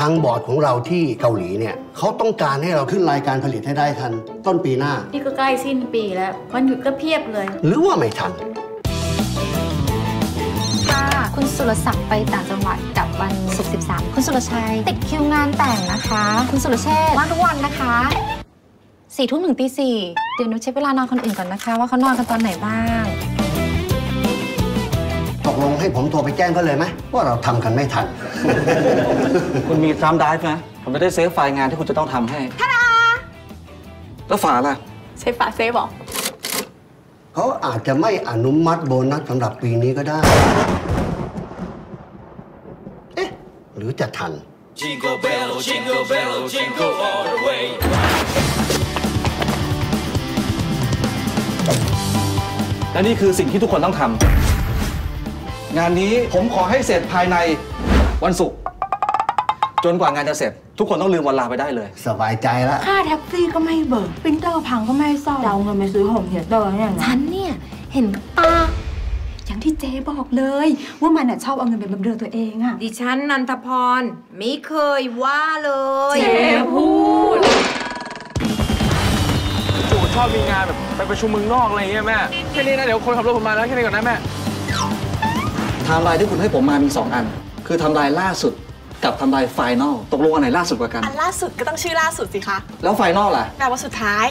ทางบอร์ดของเราที่เกาหลีเนี่ยเขาต้องการให้เราขึ้นรายการผลิตให้ได้ทัน ต้นปีหน้า นี่ก็ใกล้สิ้นปีแล้ววันหยุดก็เพียบเลย หรือว่าไม่ทัน ค่ะ คุณสุรศักดิ์ไปต่างจังหวัดกับวันศุกร์13 คุณสุรชัย ติดคิวงานแต่งนะคะ คุณสุรเชษฐ์ว่างทุกวันนะคะสี่ทุ่มถึงตีสี่เดี๋ยวหนูเช็คเวลานอนคนอื่นก่อนนะคะ ว่าเขานอนกันตอนไหนบ้าง ตกลงให้ผมโทรไปแจ้งเขาเลยไหมว่าเราทำกันไม่ทัน คุณมีทรัมไดฟ์ไหมผมจะได้เซฟไฟล์งานที่คุณจะต้องทำให้ท่าดาแล้วฝาล่ะ เซฟฝาเซฟบอกเขาอาจจะไม่อนุมัติโบนัสสำหรับปีนี้ก็ได้ เอ๊ะ หรือจะทัน Jingle bell, jingle bell, jingle all the way. และนี่คือสิ่งที่ทุกคนต้องทำ งานนี้ผมขอให้เสร็จภายในวันศุกร์จนกว่างานจะเสร็จ ทุกคนต้องลืมวันลาไปได้เลย สบายใจแล้ว ค่าแท็กซี่ก็ไม่เบิกปรินเตอร์พังก็ไม่ซ่อมจะเอาเงินไปซื้อโฮมเทเตอร์เนี่ยนะฉันเนี่ยเห็นกับตา อย่างที่เจ๊บอกเลย ว่ามันน่ะชอบเอาเงินไปบำเรอตัวเองอะดิฉันนันทพรไม่เคยว่าเลยเจ๊พูดปู่ชอบมีงานแบบไปประชุมเมืองนอกอะไรอย่างเงี้ยแม่แค่นี้นะเดี๋ยวคนขับรถผมมาแล้วแค่นี้ก่อนนะแม่ไท ม์ไลน์ที่คุณให้ผมมามี 2 อัน คือไทม์ไลน์ล่าสุดกับไทม์ไลน์ไฟนอลตกลงอันไหนล่าสุดกว่ากัน อันล่าสุดก็ต้องชื่อล่าสุดสิคะ แล้วไฟนอลล่ะ แปลว่าสุดท้าย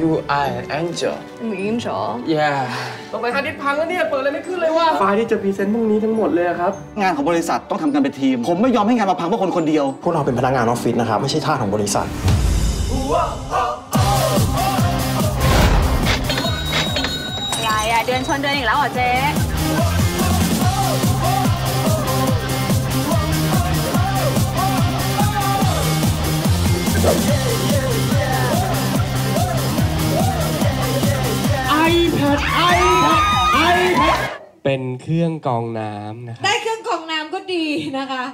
You are an angel หมูยิงโฉ yeah ตรงไหนฮาร์ดดิสก์พังแล้วเนี่ย เปิดอะไรไม่ขึ้นเลยว่ะไฟล์ที่จะพรีเซนต์พรุ่งนี้ทั้งหมดเลยอะครับ งานของบริษัทต้องทำกันเป็นทีม ผมไม่ยอมให้งานมาพังเพราะคนคนเดียว พวกเราเป็นพนักงานออฟฟิศนะครับ ไม่ใช่ทาสของบริษัทอะ อะเดือนชนเดือนอีกแล้วเหรอเจ๊เป็นเครื่องกรองน้ำนะครับ ได้เครื่องกรองน้ำก็ดีนะคะ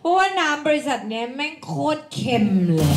เพราะว่าน้ำบริษัทเนี้ยแม่งโคตรเค็มเลย